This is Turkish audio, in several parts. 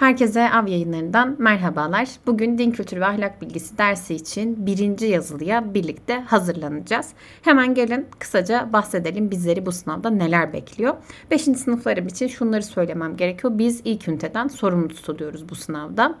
Herkese av yayınlarından merhabalar. Bugün din kültürü ve ahlak bilgisi dersi için birinci yazılıya birlikte hazırlanacağız. Hemen gelin kısaca bahsedelim bizleri bu sınavda neler bekliyor. Beşinci sınıflarım için şunları söylemem gerekiyor. Biz ilk üniteden sorumlu tutuluyoruz bu sınavda.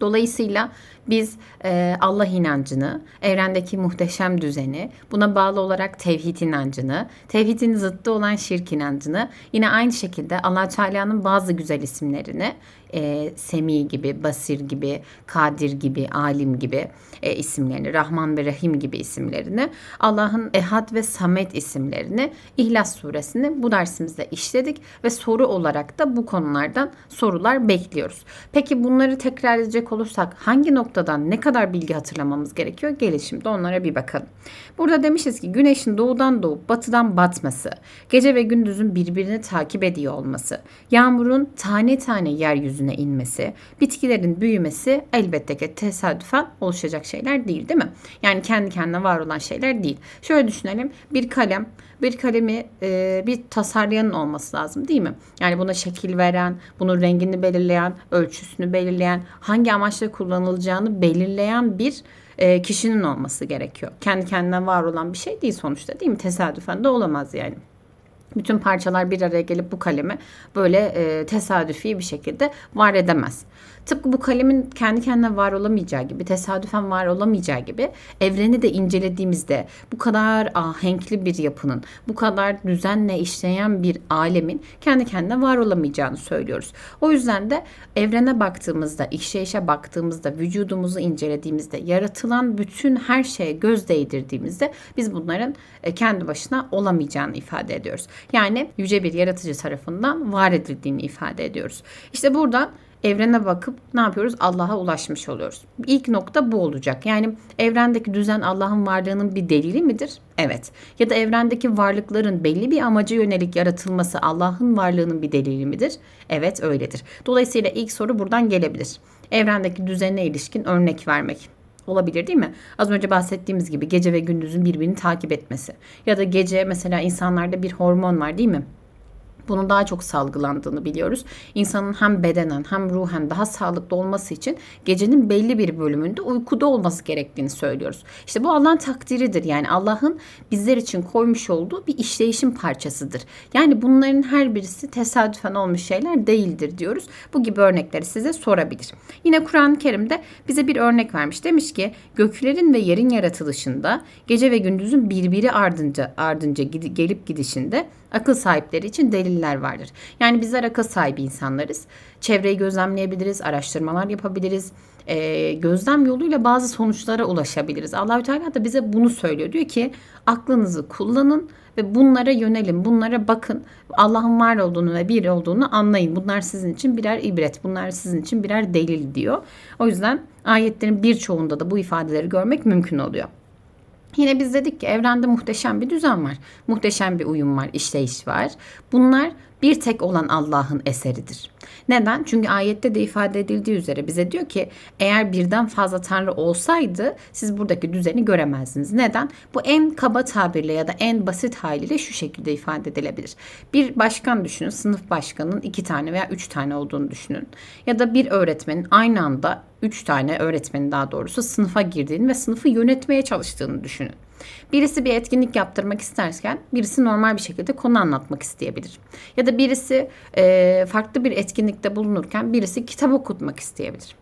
Dolayısıyla biz e, Allah inancını, evrendeki muhteşem düzeni, buna bağlı olarak tevhid inancını, tevhidin zıttı olan şirk inancını, yine aynı şekilde allah Teala'nın bazı güzel isimlerini, e, Semi gibi, Basir gibi, Kadir gibi, Alim gibi e, isimlerini, Rahman ve Rahim gibi isimlerini, Allah'ın Ehad ve Samet isimlerini, İhlas suresini bu dersimizde işledik ve soru olarak da bu konulardan sorular bekliyoruz. Peki bunları tekrar edecek olursak hangi noktadan ne kadar bilgi hatırlamamız gerekiyor? Gelin şimdi onlara bir bakalım. Burada demişiz ki güneşin doğudan doğup batıdan batması, gece ve gündüzün birbirini takip ediyor olması, yağmurun tane tane yeryüzüne inmesi, bitkilerin büyümesi elbette ki tesadüfen oluşacak şeyler değil değil mi? Yani kendi kendine var olan şeyler değil. Şöyle düşünelim bir kalem bir kalemi e, bir tasarlayanın olması lazım değil mi? Yani buna şekil veren, bunun rengini belirleyen, ölçüsünü belirleyen, hangi amaçla kullanılacağını belirleyen bir e, kişinin olması gerekiyor. Kendi kendine var olan bir şey değil sonuçta değil mi? Tesadüfen de olamaz yani bütün parçalar bir araya gelip bu kalemi böyle e, tesadüfi bir şekilde var edemez. Tıpkı bu kalemin kendi kendine var olamayacağı gibi, tesadüfen var olamayacağı gibi evreni de incelediğimizde bu kadar ahenkli bir yapının, bu kadar düzenle işleyen bir alemin kendi kendine var olamayacağını söylüyoruz. O yüzden de evrene baktığımızda, işleyişe baktığımızda, vücudumuzu incelediğimizde, yaratılan bütün her şeye göz değdirdiğimizde biz bunların e, kendi başına olamayacağını ifade ediyoruz. Yani yüce bir yaratıcı tarafından var edildiğini ifade ediyoruz. İşte buradan evrene bakıp ne yapıyoruz? Allah'a ulaşmış oluyoruz. İlk nokta bu olacak. Yani evrendeki düzen Allah'ın varlığının bir delili midir? Evet. Ya da evrendeki varlıkların belli bir amaca yönelik yaratılması Allah'ın varlığının bir delili midir? Evet öyledir. Dolayısıyla ilk soru buradan gelebilir. Evrendeki düzenine ilişkin örnek vermek olabilir değil mi? Az önce bahsettiğimiz gibi gece ve gündüzün birbirini takip etmesi. Ya da gece mesela insanlarda bir hormon var değil mi? Bunun daha çok salgılandığını biliyoruz. İnsanın hem bedenen hem ruhen daha sağlıklı olması için gecenin belli bir bölümünde uykuda olması gerektiğini söylüyoruz. İşte bu Allah'ın takdiridir. Yani Allah'ın bizler için koymuş olduğu bir işleyişin parçasıdır. Yani bunların her birisi tesadüfen olmuş şeyler değildir diyoruz. Bu gibi örnekleri size sorabilir. Yine Kur'an-ı Kerim'de bize bir örnek vermiş. Demiş ki göklerin ve yerin yaratılışında gece ve gündüzün birbiri ardınca ardınca gelip gidişinde akıl sahipleri için deliller vardır. Yani bizler akıl sahibi insanlarız. Çevreyi gözlemleyebiliriz, araştırmalar yapabiliriz. E, gözlem yoluyla bazı sonuçlara ulaşabiliriz. Allahü Teala da bize bunu söylüyor. Diyor ki aklınızı kullanın ve bunlara yönelin, bunlara bakın. Allah'ın var olduğunu ve bir olduğunu anlayın. Bunlar sizin için birer ibret, bunlar sizin için birer delil diyor. O yüzden ayetlerin birçoğunda da bu ifadeleri görmek mümkün oluyor. Yine biz dedik ki evrende muhteşem bir düzen var. Muhteşem bir uyum var, işleyiş var. Bunlar bir tek olan Allah'ın eseridir. Neden? Çünkü ayette de ifade edildiği üzere bize diyor ki eğer birden fazla tanrı olsaydı siz buradaki düzeni göremezdiniz. Neden? Bu en kaba tabirle ya da en basit haliyle şu şekilde ifade edilebilir. Bir başkan düşünün, sınıf başkanının iki tane veya üç tane olduğunu düşünün. Ya da bir öğretmenin aynı anda üç tane öğretmenin daha doğrusu sınıfa girdiğini ve sınıfı yönetmeye çalıştığını düşünün. Birisi bir etkinlik yaptırmak isterken birisi normal bir şekilde konu anlatmak isteyebilir. Ya da birisi e, farklı bir etkinlikte bulunurken birisi kitap okutmak isteyebilir.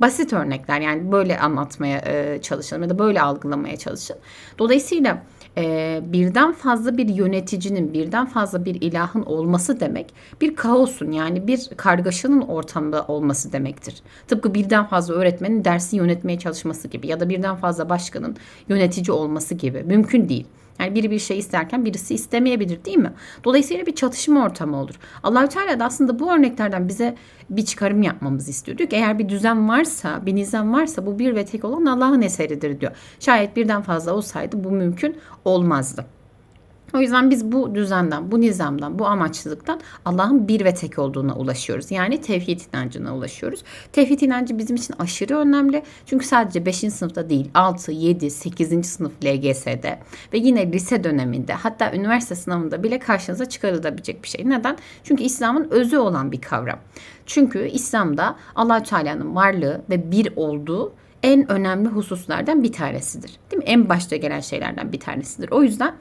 Basit örnekler yani böyle anlatmaya e, çalışın ya da böyle algılamaya çalışın. Dolayısıyla e, birden fazla bir yöneticinin, birden fazla bir ilahın olması demek bir kaosun yani bir kargaşanın ortamda olması demektir. Tıpkı birden fazla öğretmenin dersi yönetmeye çalışması gibi ya da birden fazla başkanın yönetici olması gibi mümkün değil. Yani biri bir şey isterken birisi istemeyebilir değil mi? Dolayısıyla bir çatışma ortamı olur. Allahü Teala da aslında bu örneklerden bize bir çıkarım yapmamızı istiyor. Diyor ki eğer bir düzen varsa, bir nizam varsa bu bir ve tek olan Allah'ın eseridir diyor. Şayet birden fazla olsaydı bu mümkün olmazdı. O yüzden biz bu düzenden, bu nizamdan, bu amaçlılıktan Allah'ın bir ve tek olduğuna ulaşıyoruz. Yani tevhid inancına ulaşıyoruz. Tevhid inancı bizim için aşırı önemli. Çünkü sadece 5. sınıfta değil, 6, 7, 8. sınıf LGS'de ve yine lise döneminde hatta üniversite sınavında bile karşınıza çıkarılabilecek bir şey. Neden? Çünkü İslam'ın özü olan bir kavram. Çünkü İslam'da allah Teala'nın varlığı ve bir olduğu en önemli hususlardan bir tanesidir. Değil mi? En başta gelen şeylerden bir tanesidir. O yüzden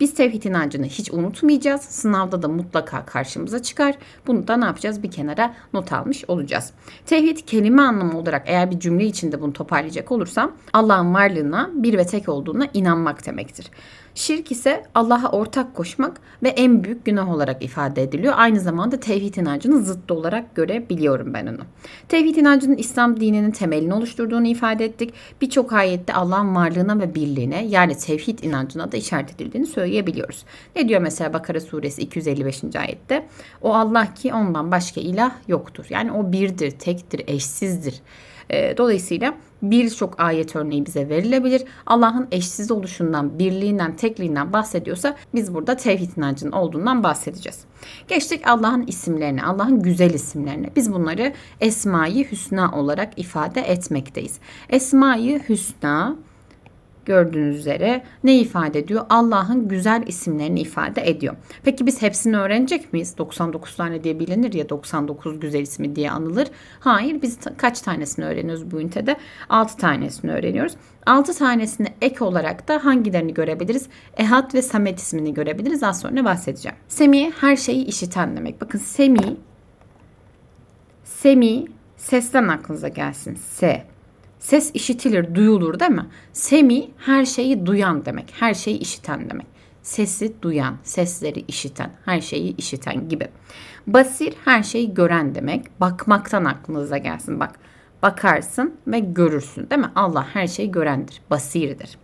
biz tevhid inancını hiç unutmayacağız. Sınavda da mutlaka karşımıza çıkar. Bunu da ne yapacağız? Bir kenara not almış olacağız. Tevhid kelime anlamı olarak eğer bir cümle içinde bunu toparlayacak olursam Allah'ın varlığına bir ve tek olduğuna inanmak demektir. Şirk ise Allah'a ortak koşmak ve en büyük günah olarak ifade ediliyor. Aynı zamanda tevhid inancının zıttı olarak görebiliyorum ben onu. Tevhid inancının İslam dininin temelini oluşturduğunu ifade ettik. Birçok ayette Allah'ın varlığına ve birliğine yani tevhid inancına da işaret edildiğini söyleyebiliyoruz. Ne diyor mesela Bakara suresi 255. ayette? O Allah ki ondan başka ilah yoktur. Yani o birdir, tektir, eşsizdir. Dolayısıyla birçok ayet örneği bize verilebilir. Allah'ın eşsiz oluşundan, birliğinden, tekliğinden bahsediyorsa biz burada tevhid inancının olduğundan bahsedeceğiz. Geçtik Allah'ın isimlerine, Allah'ın güzel isimlerine. Biz bunları Esma-i Hüsna olarak ifade etmekteyiz. Esma-i Hüsna gördüğünüz üzere ne ifade ediyor? Allah'ın güzel isimlerini ifade ediyor. Peki biz hepsini öğrenecek miyiz? 99 tane diye bilinir ya 99 güzel ismi diye anılır. Hayır biz kaç tanesini öğreniyoruz bu ünitede? 6 tanesini öğreniyoruz. 6 tanesini ek olarak da hangilerini görebiliriz? Ehad ve Samet ismini görebiliriz. Az sonra bahsedeceğim. Semi her şeyi işiten demek. Bakın Semi Semi sesten aklınıza gelsin. Se Ses işitilir, duyulur değil mi? Semi her şeyi duyan demek. Her şeyi işiten demek. Sesi duyan, sesleri işiten, her şeyi işiten gibi. Basir her şeyi gören demek. Bakmaktan aklınıza gelsin. Bak bakarsın ve görürsün değil mi? Allah her şeyi görendir, basirdir.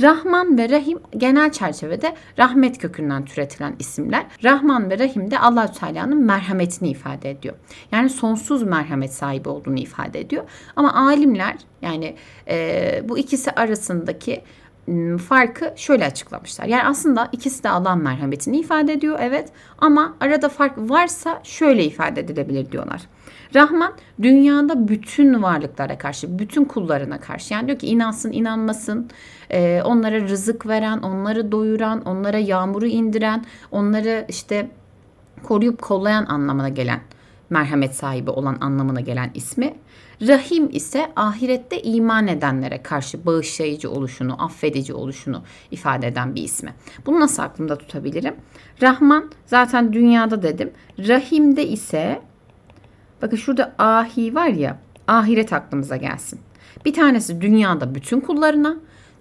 Rahman ve Rahim genel çerçevede rahmet kökünden türetilen isimler. Rahman ve Rahim de Allah Teala'nın merhametini ifade ediyor. Yani sonsuz merhamet sahibi olduğunu ifade ediyor. Ama alimler yani e, bu ikisi arasındaki farkı şöyle açıklamışlar. Yani aslında ikisi de Allah'ın merhametini ifade ediyor evet ama arada fark varsa şöyle ifade edilebilir diyorlar. Rahman dünyada bütün varlıklara karşı, bütün kullarına karşı. Yani diyor ki inansın, inanmasın, e, onlara rızık veren, onları doyuran, onlara yağmuru indiren, onları işte koruyup kollayan anlamına gelen merhamet sahibi olan anlamına gelen ismi. Rahim ise ahirette iman edenlere karşı bağışlayıcı oluşunu, affedici oluşunu ifade eden bir ismi. Bunu nasıl aklımda tutabilirim? Rahman zaten dünyada dedim. Rahim'de ise bakın şurada ahi var ya ahiret aklımıza gelsin. Bir tanesi dünyada bütün kullarına,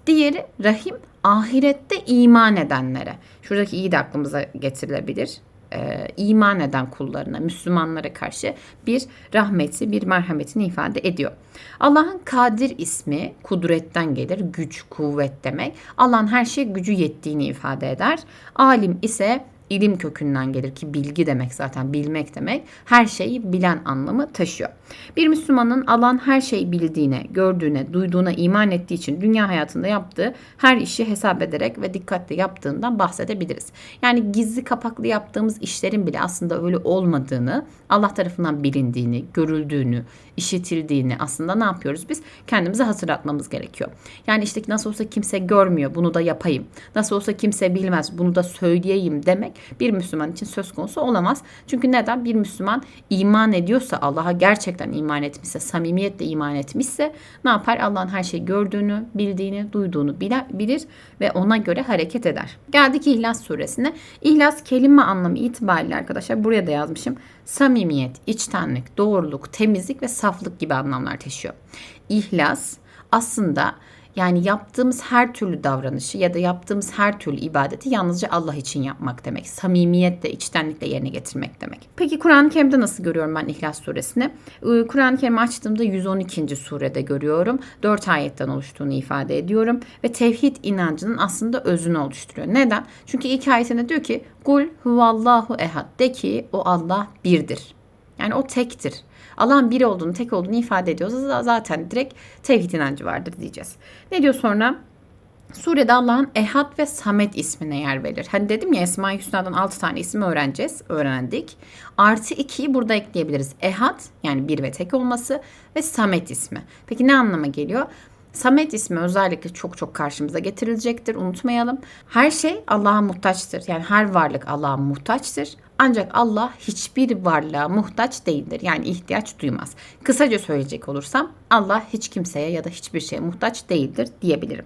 diğeri rahim ahirette iman edenlere. Şuradaki iyi de aklımıza getirilebilir e, iman eden kullarına, Müslümanlara karşı bir rahmeti, bir merhametini ifade ediyor. Allah'ın Kadir ismi kudretten gelir, güç, kuvvet demek. Allah'ın her şeye gücü yettiğini ifade eder. Alim ise ilim kökünden gelir ki bilgi demek zaten bilmek demek. Her şeyi bilen anlamı taşıyor. Bir Müslümanın alan her şeyi bildiğine, gördüğüne, duyduğuna iman ettiği için dünya hayatında yaptığı her işi hesap ederek ve dikkatli yaptığından bahsedebiliriz. Yani gizli kapaklı yaptığımız işlerin bile aslında öyle olmadığını, Allah tarafından bilindiğini, görüldüğünü, işitildiğini aslında ne yapıyoruz biz? Kendimize hatırlatmamız gerekiyor. Yani işte nasıl olsa kimse görmüyor bunu da yapayım. Nasıl olsa kimse bilmez bunu da söyleyeyim demek bir Müslüman için söz konusu olamaz. Çünkü neden? Bir Müslüman iman ediyorsa Allah'a gerçekten iman etmişse, samimiyetle iman etmişse ne yapar? Allah'ın her şeyi gördüğünü, bildiğini, duyduğunu bilir ve ona göre hareket eder. Geldik İhlas suresine. İhlas kelime anlamı itibariyle arkadaşlar buraya da yazmışım. Samimiyet, içtenlik, doğruluk, temizlik ve saflık gibi anlamlar taşıyor. İhlas aslında yani yaptığımız her türlü davranışı ya da yaptığımız her türlü ibadeti yalnızca Allah için yapmak demek. Samimiyetle, içtenlikle yerine getirmek demek. Peki Kur'an-ı Kerim'de nasıl görüyorum ben İhlas suresini? Kur'an-ı Kerim'i açtığımda 112. surede görüyorum. 4 ayetten oluştuğunu ifade ediyorum. Ve tevhid inancının aslında özünü oluşturuyor. Neden? Çünkü ilk ayetinde diyor ki Kul huvallahu ehad. De ki o Allah birdir. Yani o tektir. Allah'ın bir olduğunu, tek olduğunu ifade ediyorsa zaten direkt tevhid inancı vardır diyeceğiz. Ne diyor sonra? Surede Allah'ın Ehad ve Samet ismine yer verir. Hani dedim ya Esma-i Hüsna'dan 6 tane ismi öğreneceğiz. Öğrendik. Artı 2'yi burada ekleyebiliriz. Ehad yani bir ve tek olması ve Samet ismi. Peki ne anlama geliyor? Samet ismi özellikle çok çok karşımıza getirilecektir. Unutmayalım. Her şey Allah'a muhtaçtır. Yani her varlık Allah'a muhtaçtır. Ancak Allah hiçbir varlığa muhtaç değildir. Yani ihtiyaç duymaz. Kısaca söyleyecek olursam Allah hiç kimseye ya da hiçbir şeye muhtaç değildir diyebilirim.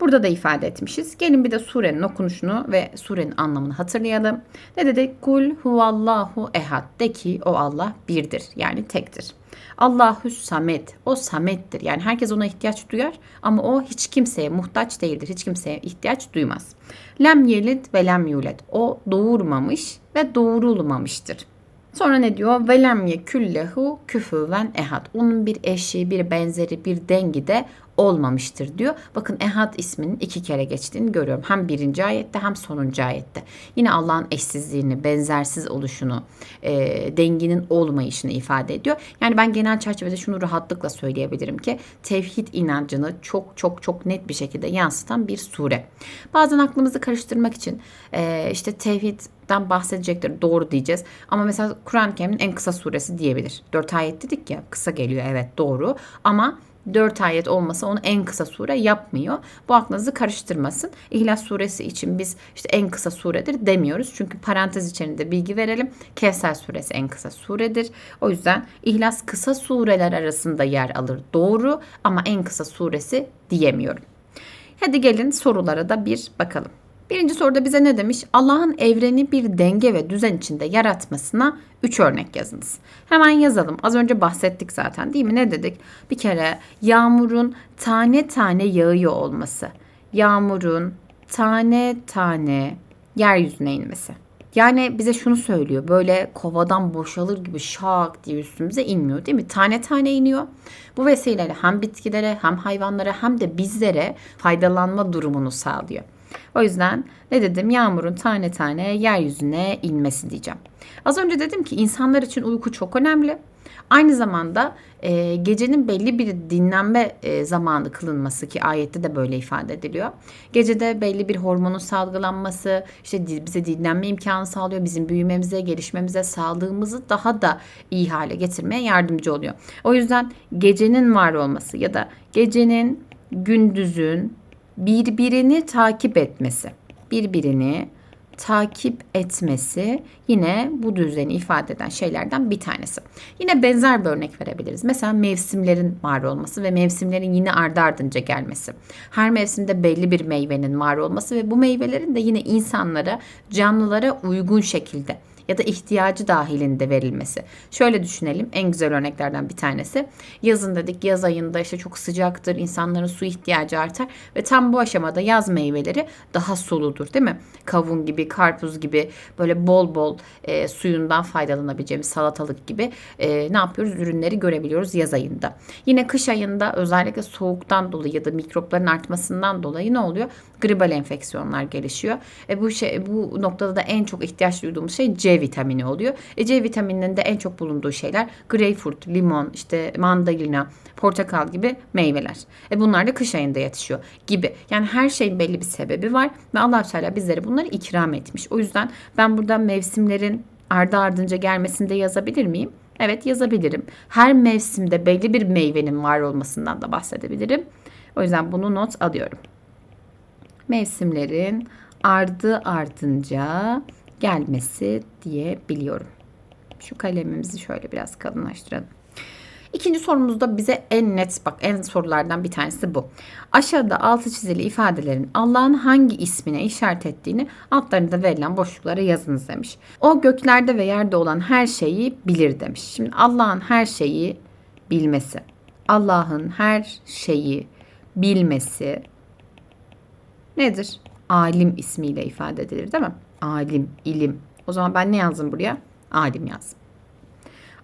Burada da ifade etmişiz. Gelin bir de surenin okunuşunu ve surenin anlamını hatırlayalım. Ne dedik? Kul huvallahu ehad. De ki o Allah birdir. Yani tektir. Allahü samet. O samettir. Yani herkes ona ihtiyaç duyar ama o hiç kimseye muhtaç değildir. Hiç kimseye ihtiyaç duymaz. Lem yelid ve lem yulet. O doğurmamış ve doğurulmamıştır. Sonra ne diyor? Velem ye küllehu küfüven ehad. Onun bir eşi, bir benzeri, bir dengi de olmamıştır diyor. Bakın ehad isminin iki kere geçtiğini görüyorum. Hem birinci ayette hem sonuncu ayette. Yine Allah'ın eşsizliğini, benzersiz oluşunu, e, denginin olmayışını ifade ediyor. Yani ben genel çerçevede şunu rahatlıkla söyleyebilirim ki tevhid inancını çok çok çok net bir şekilde yansıtan bir sure. Bazen aklımızı karıştırmak için e, işte tevhidden bahsedecektir doğru diyeceğiz. Ama mesela Kur'an-ı Kerim'in en kısa suresi diyebilir. Dört ayet dedik ya kısa geliyor evet doğru ama 4 ayet olmasa onu en kısa sure yapmıyor. Bu aklınızı karıştırmasın. İhlas suresi için biz işte en kısa suredir demiyoruz. Çünkü parantez içerisinde bilgi verelim. Kevser suresi en kısa suredir. O yüzden İhlas kısa sureler arasında yer alır. Doğru ama en kısa suresi diyemiyorum. Hadi gelin sorulara da bir bakalım. Birinci soruda bize ne demiş? Allah'ın evreni bir denge ve düzen içinde yaratmasına 3 örnek yazınız. Hemen yazalım. Az önce bahsettik zaten değil mi? Ne dedik? Bir kere yağmurun tane tane yağıyor olması. Yağmurun tane tane yeryüzüne inmesi. Yani bize şunu söylüyor. Böyle kovadan boşalır gibi şak diye üstümüze inmiyor değil mi? Tane tane iniyor. Bu vesileyle hem bitkilere hem hayvanlara hem de bizlere faydalanma durumunu sağlıyor. O yüzden ne dedim? Yağmurun tane tane yeryüzüne inmesi diyeceğim. Az önce dedim ki insanlar için uyku çok önemli. Aynı zamanda e, gecenin belli bir dinlenme e, zamanı kılınması ki ayette de böyle ifade ediliyor. Gecede belli bir hormonun salgılanması işte bize dinlenme imkanı sağlıyor. Bizim büyümemize, gelişmemize, sağlığımızı daha da iyi hale getirmeye yardımcı oluyor. O yüzden gecenin var olması ya da gecenin, gündüzün, birbirini takip etmesi. Birbirini takip etmesi yine bu düzeni ifade eden şeylerden bir tanesi. Yine benzer bir örnek verebiliriz. Mesela mevsimlerin var olması ve mevsimlerin yine ardı ardınca gelmesi. Her mevsimde belli bir meyvenin var olması ve bu meyvelerin de yine insanlara, canlılara uygun şekilde ya da ihtiyacı dahilinde verilmesi. Şöyle düşünelim en güzel örneklerden bir tanesi. Yazın dedik yaz ayında işte çok sıcaktır insanların su ihtiyacı artar ve tam bu aşamada yaz meyveleri daha suludur değil mi? Kavun gibi karpuz gibi böyle bol bol e, suyundan faydalanabileceğimiz salatalık gibi e, ne yapıyoruz ürünleri görebiliyoruz yaz ayında. Yine kış ayında özellikle soğuktan dolayı ya da mikropların artmasından dolayı ne oluyor? Gribal enfeksiyonlar gelişiyor. E, bu şey bu noktada da en çok ihtiyaç duyduğumuz şey Vitamini oluyor. E, C vitamininin de en çok bulunduğu şeyler greyfurt, limon, işte mandalina, portakal gibi meyveler. E, bunlar da kış ayında yetişiyor gibi. Yani her şeyin belli bir sebebi var ve allah Teala bizlere bunları ikram etmiş. O yüzden ben burada mevsimlerin ardı ardınca gelmesini de yazabilir miyim? Evet yazabilirim. Her mevsimde belli bir meyvenin var olmasından da bahsedebilirim. O yüzden bunu not alıyorum. Mevsimlerin ardı ardınca gelmesi diyebiliyorum. Şu kalemimizi şöyle biraz kalınlaştıralım. İkinci sorumuzda bize en net bak en sorulardan bir tanesi bu. Aşağıda altı çizili ifadelerin Allah'ın hangi ismine işaret ettiğini altlarında verilen boşluklara yazınız demiş. O göklerde ve yerde olan her şeyi bilir demiş. Şimdi Allah'ın her şeyi bilmesi. Allah'ın her şeyi bilmesi nedir? Alim ismiyle ifade edilir değil mi? Alim, ilim. O zaman ben ne yazdım buraya? Alim yazdım.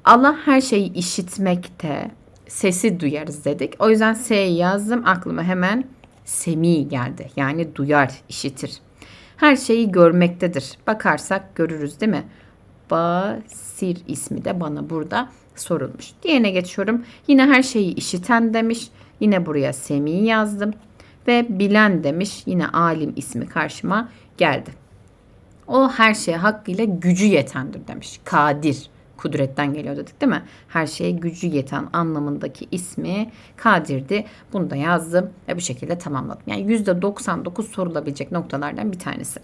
Allah her şeyi işitmekte, sesi duyarız dedik. O yüzden S'yi yazdım. Aklıma hemen semi geldi. Yani duyar, işitir. Her şeyi görmektedir. Bakarsak görürüz değil mi? Basir ismi de bana burada sorulmuş. Diğerine geçiyorum. Yine her şeyi işiten demiş. Yine buraya semi yazdım. ve bilen demiş. Yine alim ismi karşıma geldi. O her şeye hakkıyla gücü yetendir demiş. Kadir. Kudretten geliyor dedik değil mi? Her şeye gücü yeten anlamındaki ismi Kadir'di. Bunu da yazdım ve bu şekilde tamamladım. Yani %99 sorulabilecek noktalardan bir tanesi.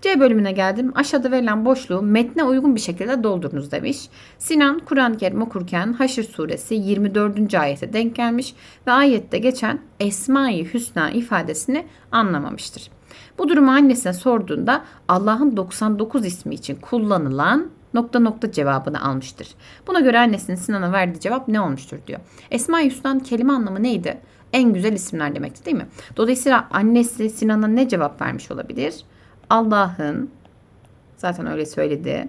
C bölümüne geldim. Aşağıda verilen boşluğu metne uygun bir şekilde doldurunuz demiş. Sinan Kur'an-ı Kerim okurken Haşr suresi 24. ayete denk gelmiş ve ayette geçen Esma-i Hüsna ifadesini anlamamıştır. Bu durumu annesine sorduğunda Allah'ın 99 ismi için kullanılan nokta nokta cevabını almıştır. Buna göre annesinin Sinan'a verdiği cevap ne olmuştur diyor. Esma-i Hüsna'nın kelime anlamı neydi? En güzel isimler demekti değil mi? Dolayısıyla annesi Sinan'a ne cevap vermiş olabilir? Allah'ın zaten öyle söyledi.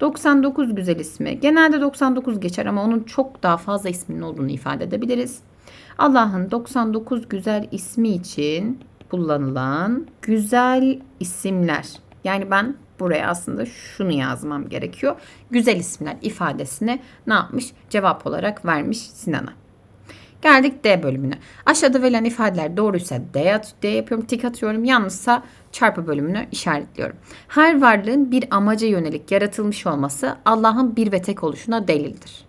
99 güzel ismi. Genelde 99 geçer ama onun çok daha fazla isminin olduğunu ifade edebiliriz. Allah'ın 99 güzel ismi için kullanılan güzel isimler. Yani ben buraya aslında şunu yazmam gerekiyor. Güzel isimler ifadesini ne yapmış? Cevap olarak vermiş Sinan'a. Geldik D bölümüne. Aşağıda verilen ifadeler doğruysa D, at, D yapıyorum, tik atıyorum. Yanlışsa çarpı bölümünü işaretliyorum. Her varlığın bir amaca yönelik yaratılmış olması Allah'ın bir ve tek oluşuna delildir.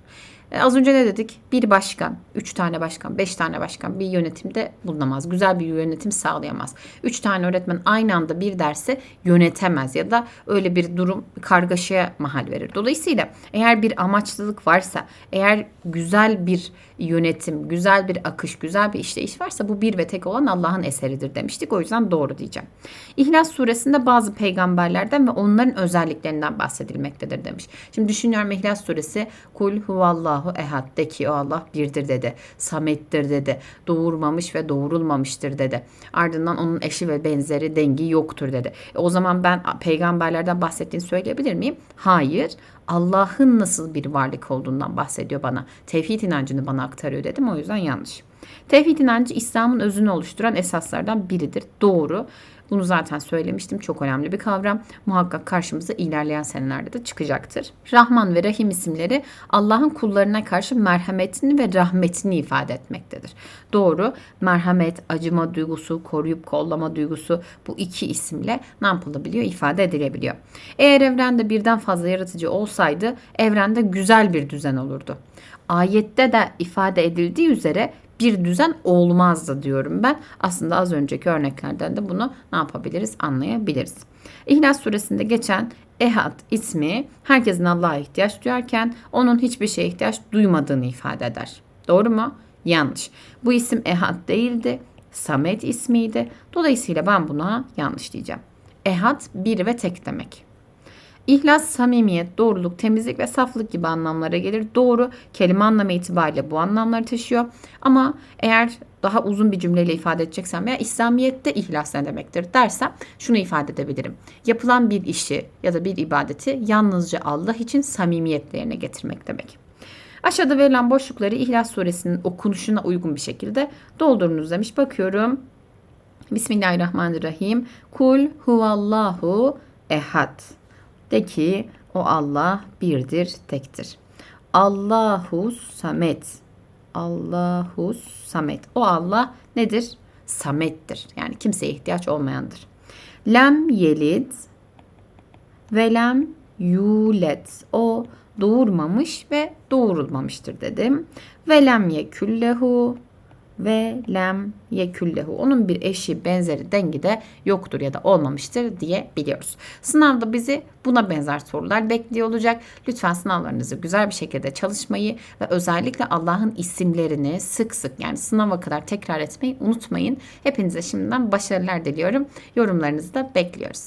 E, az önce ne dedik? Bir başkan, üç tane başkan, beş tane başkan bir yönetimde bulunamaz. Güzel bir yönetim sağlayamaz. Üç tane öğretmen aynı anda bir derse yönetemez ya da öyle bir durum kargaşaya mahal verir. Dolayısıyla eğer bir amaçlılık varsa, eğer güzel bir yönetim, güzel bir akış, güzel bir işleyiş varsa bu bir ve tek olan Allah'ın eseridir demiştik. O yüzden doğru diyeceğim. İhlas suresinde bazı peygamberlerden ve onların özelliklerinden bahsedilmektedir demiş. Şimdi düşünüyorum İhlas suresi kul huvallahu ehad de ki o Allah birdir dedi. Samettir dedi. Doğurmamış ve doğurulmamıştır dedi. Ardından onun eşi ve benzeri dengi yoktur dedi. E, o zaman ben peygamberlerden bahsettiğini söyleyebilir miyim? Hayır. Allah'ın nasıl bir varlık olduğundan bahsediyor bana. Tevhid inancını bana aktarıyor dedim. O yüzden yanlış. Tevhid inancı İslam'ın özünü oluşturan esaslardan biridir. Doğru. Bunu zaten söylemiştim. Çok önemli bir kavram. Muhakkak karşımıza ilerleyen senelerde de çıkacaktır. Rahman ve Rahim isimleri Allah'ın kullarına karşı merhametini ve rahmetini ifade etmektedir. Doğru. Merhamet, acıma duygusu, koruyup kollama duygusu bu iki isimle ne yapılabiliyor? ifade edilebiliyor. Eğer evrende birden fazla yaratıcı olsaydı evrende güzel bir düzen olurdu. Ayette de ifade edildiği üzere bir düzen olmazdı diyorum ben. Aslında az önceki örneklerden de bunu ne yapabiliriz anlayabiliriz. İhlas suresinde geçen Ehad ismi herkesin Allah'a ihtiyaç duyarken onun hiçbir şeye ihtiyaç duymadığını ifade eder. Doğru mu? Yanlış. Bu isim Ehad değildi. Samet ismiydi. Dolayısıyla ben buna yanlış diyeceğim. Ehad bir ve tek demek. İhlas, samimiyet, doğruluk, temizlik ve saflık gibi anlamlara gelir. Doğru kelime anlamı itibariyle bu anlamları taşıyor. Ama eğer daha uzun bir cümleyle ifade edeceksem veya İslamiyet'te ihlas ne demektir dersem şunu ifade edebilirim. Yapılan bir işi ya da bir ibadeti yalnızca Allah için samimiyetle yerine getirmek demek. Aşağıda verilen boşlukları İhlas suresinin okunuşuna uygun bir şekilde doldurunuz demiş. Bakıyorum. Bismillahirrahmanirrahim. Kul huvallahu ehad. De ki o Allah birdir, tektir. Allahu Samet. Allahu Samet. O Allah nedir? Samettir. Yani kimseye ihtiyaç olmayandır. Lem yelid ve lem yulet. O doğurmamış ve doğurulmamıştır dedim. Ve lem yeküllehu ve lem yeküllehu. Onun bir eşi benzeri dengi de yoktur ya da olmamıştır diye biliyoruz. Sınavda bizi buna benzer sorular bekliyor olacak. Lütfen sınavlarınızı güzel bir şekilde çalışmayı ve özellikle Allah'ın isimlerini sık sık yani sınava kadar tekrar etmeyi unutmayın. Hepinize şimdiden başarılar diliyorum. Yorumlarınızı da bekliyoruz.